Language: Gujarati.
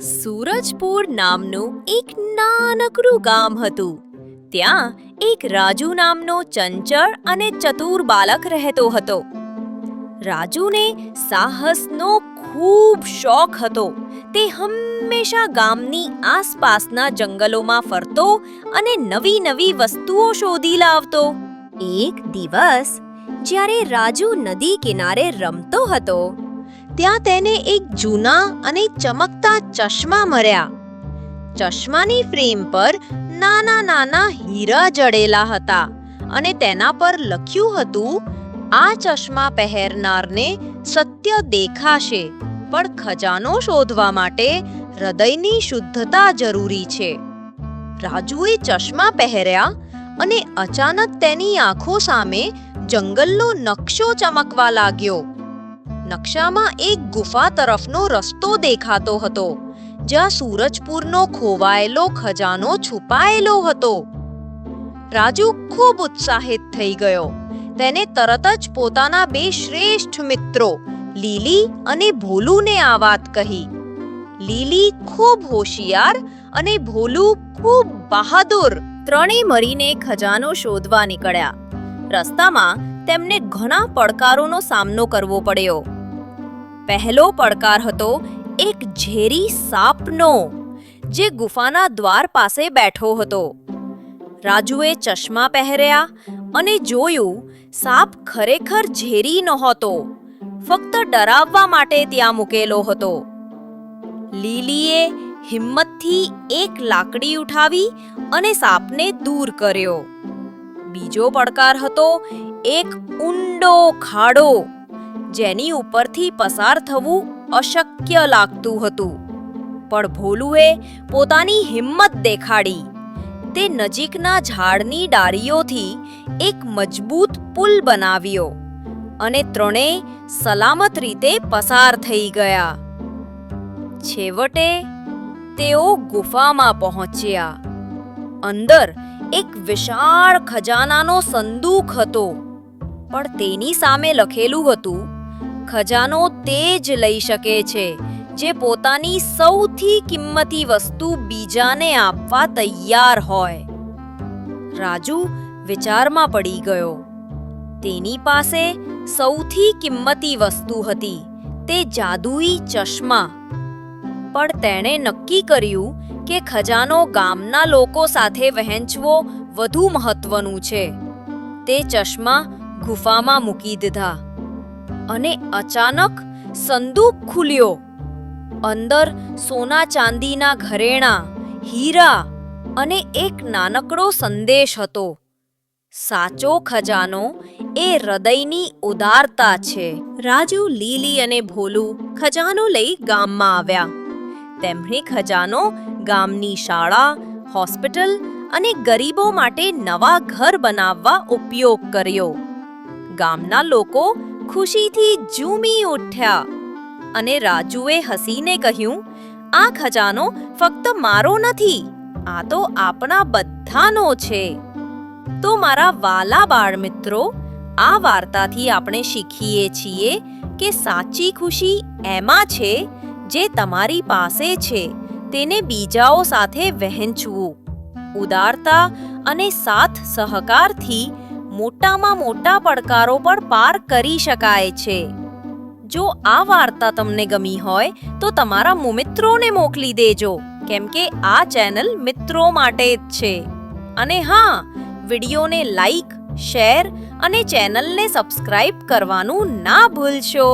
સૂરજપુર નામનું એક નાનકડું ગામ હતું. ત્યાં એક રાજુ નામનો ચંચળ અને ચતુર બાલક રહેતો હતો. રાજુને સાહસનો ખૂબ શોખ હતો. તે હંમેશા ગામની આસપાસના જંગલોમાં ફરતો અને નવી નવી વસ્તુઓ શોધી લાવતો. એક દિવસ, જ્યારે રાજુ નદી કિનારે રમતો હતો ત્યાં તેને એક જૂના અને ચમકતા ચશ્મા મળ્યા. ચશ્માની ફ્રેમ પર નાના નાના હીરા જડેલા હતા અને તેના પર લખ્યું હતું, આ ચશ્મા પહેરનારને સત્ય દેખાશે, પણ ખજાનો શોધવા માટે હૃદયની શુદ્ધતા જરૂરી છે. રાજુએ ચશ્મા પહેર્યા અને અચાનક તેની આંખો સામે જંગલનો નકશો ચમકવા લાગ્યો. નકશામાં એક ગુફા તરફનો રસ્તો દેખાતો હતો, જ્યાં સૂરજપુરનો ખોવાયેલો ખજાનો છુપાયેલો હતો. રાજુ ખૂબ ઉત્સાહિત થઈ ગયો. તેને તરત જ પોતાના બે શ્રેષ્ઠ મિત્રો, લીલી અને ભોલુને આ વાત કહી. લીલી ખૂબ હોશિયાર અને ભોલુ ખૂબ બહાદુર. ત્રણેય મળીને ખજાનો શોધવા નીકળ્યા. રસ્તામાં તેમને ઘણા પડકારોનો સામનો કરવો પડ્યો. પહેલો પડકાર હતો એક ઝેરી સાપનો, જે ગુફાના દ્વાર પાસે બેઠો હતો. રાજુએ ચશ્મા પહેર્યા અને જોયું સાપ ખરેખર ઝેરી નહોતો, ફક્ત ડરાવવા માટે ત્યાં મૂકેલો હતો. લીલીએ હિંમતથી એક લાકડી ઉઠાવી અને સાપને દૂર કર્યો. બીજો પડકાર હતો એક ઊંડો ખાડો જેની ઉપરથી પસાર થવું અશક્ય લાગતું હતું. પણ ભોલુએ પોતાની હિંમત દેખાડી. તે નજીકના ઝાડની ડાળીઓથી એક મજબૂત પુલ બનાવ્યો અને ત્રણેય સલામત રીતે પસાર થઈ ગયા. છેવટે તેઓ ગુફામાં પહોંચ્યા. અંદર એક વિશાળ ખજાનાનો સંદૂક હતો. પણ તેની સામે લખેલું હતું ખજાનો તે જ લઈ શકે છે, જે પોતાની સૌથી કિંમતી વસ્તુ બીજાને આપવા તૈયાર હોય. રાજુ વિચારમાં પડી ગયો. તેની પાસે સૌથી કિંમતી વસ્તુ હતી, તે જાદુઈ ચશ્મા. પણ તેણે નક્કી કર્યું કે ખજાનો ગામના લોકો સાથે વહેંચવો વધુ મહત્વનું છે. તે ચશ્મા ગુફામાં મૂકી દીધા. અને અચાનક સંદૂક ખુલ્યો. અંદર સોના ચાંદીના ઘરેણાં, હીરા અને એક નાનકડો સંદેશ હતો. સાચો ખજાનો એ હૃદયની ઉદારતા છે. રાજુ લીલી અને ભોલું ખજાનો લઈ ગામમાં આવ્યા. તેમણે ખજાનો ગામની શાળા, હોસ્પિટલ અને ગરીબો માટે નવા ઘર બનાવવા ઉપયોગ કર્યો. ગામના લોકો ખુશીથી ઝૂમી ઉઠ્યા અને રાજુએ હસીને કહ્યું, આ ખજાનો ફક્ત મારો નથી, આ તો આપણા બધાનો છે. તો મારા વાલા બાળ મિત્રો આ વાર્તાથી આપણે શીખીએ છીએ કે સાચી ખુશી એમાં છે જે તમારી પાસે છે, તેને બીજાઓ સાથે વહેંચવું, ઉદારતા અને સાથ સહકારથી મોટામાં મોટા પડકારો પણ પાર કરી શકાય છે. જો આ વાર્તા તમને ગમી હોય, તો તમારા મિત્રોને મોકલી દેજો, કેમ કે આ ચેનલ મિત્રો માટે જ છે. અને હા, વિડીયોને લાઈક, શેર અને ચેનલને સબસ્ક્રાઇબ કરવાનું ના ભૂલશો.